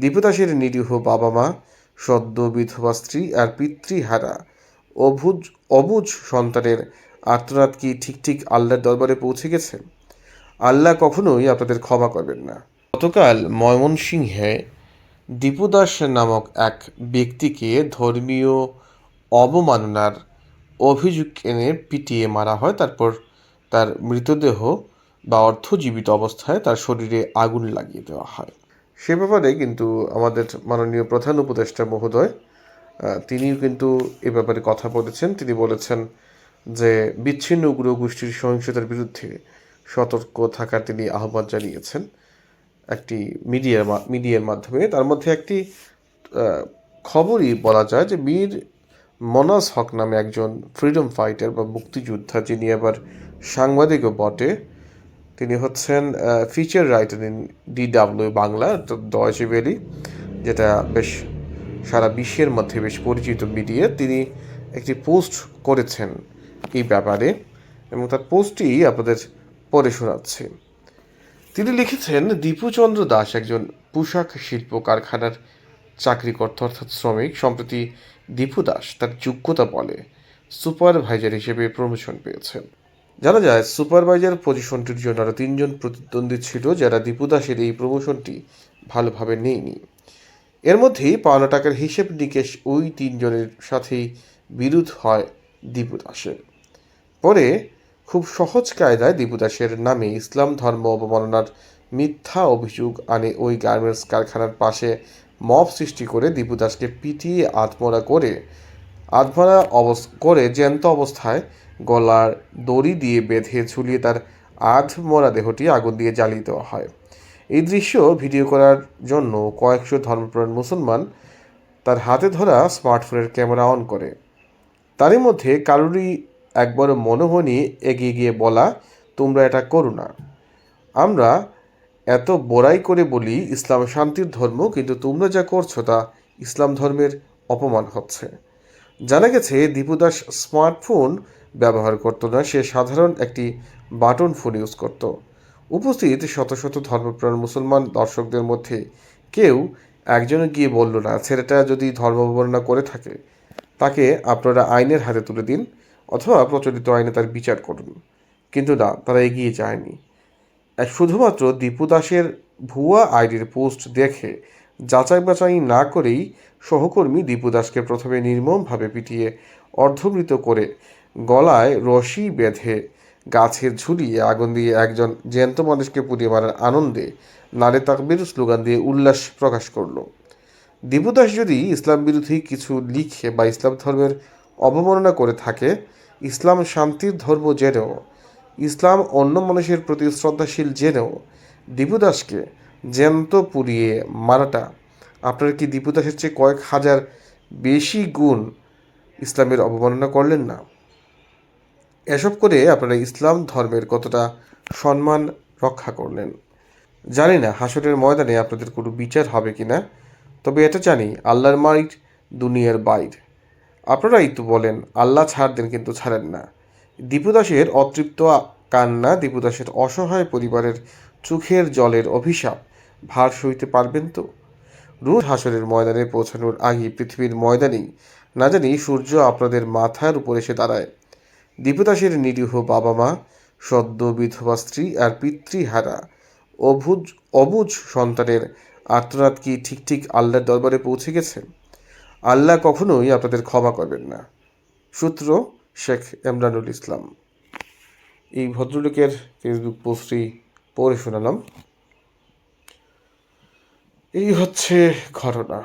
দীপু দাসের নিরীহ বাবা মা, সদ্য বিধবা স্ত্রী আর পিতৃহারা। অবুজ অবুজ সন্তানের আর্তনাদ কি ঠিক ঠিক আল্লাহর দরবারে পৌঁছে গেছে? আল্লাহ কখনোই আপনাদের ক্ষমা করবেন না। গতকাল ময়মনসিংহে দীপু দাস নামক এক ব্যক্তিকে ধর্মীয় অবমাননার অভিযোগ এনে পিটিয়ে মারা হয়। তারপর তার মৃতদেহ বা অর্ধজীবিত অবস্থায় তার শরীরে আগুন লাগিয়ে দেওয়া হয়। সে ব্যাপারে কিন্তু আমাদের মাননীয় প্রধান উপদেষ্টা মহোদয় তিনিও কিন্তু এ ব্যাপারে কথা বলেছেন। তিনি বলেছেন যে বিচ্ছিন্ন উগ্র গোষ্ঠীর সহিংসতার বিরুদ্ধে সতর্ক থাকার তিনি আহ্বান জানিয়েছেন একটি মিডিয়ার মিডিয়ার মাধ্যমে। তার মধ্যে একটি খবরই বলা যায় যে বীর মনাজ হক নামে একজন ফ্রিডম ফাইটার বা মুক্তিযোদ্ধা, যিনি আবার সাংবাদিকও বটে তিনি হচ্ছেন feature writer in DW Bangla Deutsche Welle যেটা বেশ সারা বিশ্বের মধ্যে বেশ পরিচিত মিডিয়া। তিনি একটি পোস্ট করেছেন এই ব্যাপারে, এবং তার পোস্টটি আপনাদের পড়ে শোনাচ্ছি। তিনি লিখেছেন, দীপুচন্দ্র দাস একজন পোশাক শিল্প কারখানার চাকরিকর্তা, অর্থাৎ শ্রমিক। সম্প্রতি দীপু দাস তার যোগ্যতা বলে সুপারভাইজার হিসেবে প্রমোশন পেয়েছেন। জানা যায়, সুপারভাইজার পজিশনটির জন্য আরও তিনজন প্রতিদ্বন্দ্বী ছিল যারা দীপু দাসের এই প্রমোশনটি ভালোভাবে নেয়নি। এর মধ্যেই পাওনা টাকার হিসেব নিকেশ ওই তিনজনের সাথেই বিরোধ হয় দীপু দাসের। পরে খুব সহজ কায়দায় দীপু দাসের নামে ইসলাম ধর্ম অবমাননার মিথ্যা অভিযোগ আনে ওই গার্মেন্টস কারখানার পাশে মব সৃষ্টি করে দীপু দাসকে পিটিয়ে আত্মরা করে, আধমরা অবস, করে জ্যান্ত অবস্থায় গলার দড়ি দিয়ে বেঁধে ঝুলিয়ে তার আধ মরা দেহটি আগুন দিয়ে জ্বালিয়ে দেওয়া হয়। এই দৃশ্য ভিডিও করার জন্য কয়েকশো ধর্মপ্রাণ মুসলমান তার হাতে ধরা স্মার্টফোনের ক্যামেরা অন করে। তারই মধ্যে কারোরই একবার মনে হয়নি এগিয়ে গিয়ে বলা, তোমরা এটা করো না। আমরা এত বড়াই করে বলি ইসলাম শান্তির ধর্ম, কিন্তু তোমরা যা করছ তা ইসলাম ধর্মের অপমান হচ্ছে। জানা গেছে দীপু দাস স্মার্টফোন ব্যবহার করতো না, সে সাধারণ একটি বাটন ফোন ইউজ করত। উপস্থিত শত শত ধর্মপ্রাণ মুসলমান দর্শকদের মধ্যে কেউ একজনে গিয়ে বলল, না, ছেলেটা যদি ধর্ম অবমাননা করে থাকে, তাকে আপনারা আইনের হাতে তুলে দিন অথবা প্রচলিত আইনে তার বিচার করুন। কিন্তু না, তারা এগিয়ে যায়নি। শুধুমাত্র দীপু দাসের ভুয়া আইডির পোস্ট দেখে যাচাই বাছাই না করেই সহকর্মী দীপু দাসকে প্রথমে নির্মমভাবে পিটিয়ে অর্ধমৃত করে গলায় রশি বেঁধে গাছের ঝুলিয়ে আগুন দিয়ে একজন জ্যান্ত মানুষকে পুড়িয়ে মারার আনন্দে নারে তাকবির স্লোগান দিয়ে উল্লাস প্রকাশ করল। দীপুদাস যদি ইসলাম বিরোধী কিছু লিখে বা ইসলাম ধর্মের অবমাননা করে থাকে, ইসলাম শান্তির ধর্ম জেনেও, ইসলাম অন্য মানুষের প্রতি শ্রদ্ধাশীল জেনেও দীপুদাসকে জ্যান্ত পুড়িয়ে মারাটা আপনার কি দীপুদাসের চেয়ে কয়েক হাজার বেশি গুণ ইসলামের অবমাননা করলেন না? এসব করে আপনারা ইসলাম ধর্মের কতটা সম্মান রক্ষা করলেন? জানি না, হাসরের ময়দানে আপনাদের কোনো বিচার হবে কি না তবে এটা জানি, আল্লাহর মাইট দুনিয়ার বাইর। আপনারাই তো বলেন, আল্লাহ ছাড় দেন কিন্তু ছাড়েন না। দীপুদাসের অতৃপ্ত কান্না দীপুদাসের অসহায় পরিবারের চোখের জলের অভিশাপ ভার সইতে পারবেন তো? রুদ হাসরের ময়দানে পৌঁছানোর আগে পৃথিবীর ময়দানেই, না জানি সূর্য আপনাদের মাথার উপর এসে দাঁড়ায়। দীপুদাসের নিরীহ বাবা মা, সদ্য বিধবা স্ত্রী আর পিতৃহারা। অবুজ অবুজ সন্তানের আর্তনাদ কি ঠিক ঠিক আল্লাহর দরবারে পৌঁছে গেছে? আল্লাহ কখনোই আপনাদের ক্ষমা করবেন না। সূত্র শেখ এমরানুল ইসলাম। এই ভদ্রলোকের ফেসবুক পোস্টটি পড়ে শোনালাম। এই হচ্ছে ঘটনা।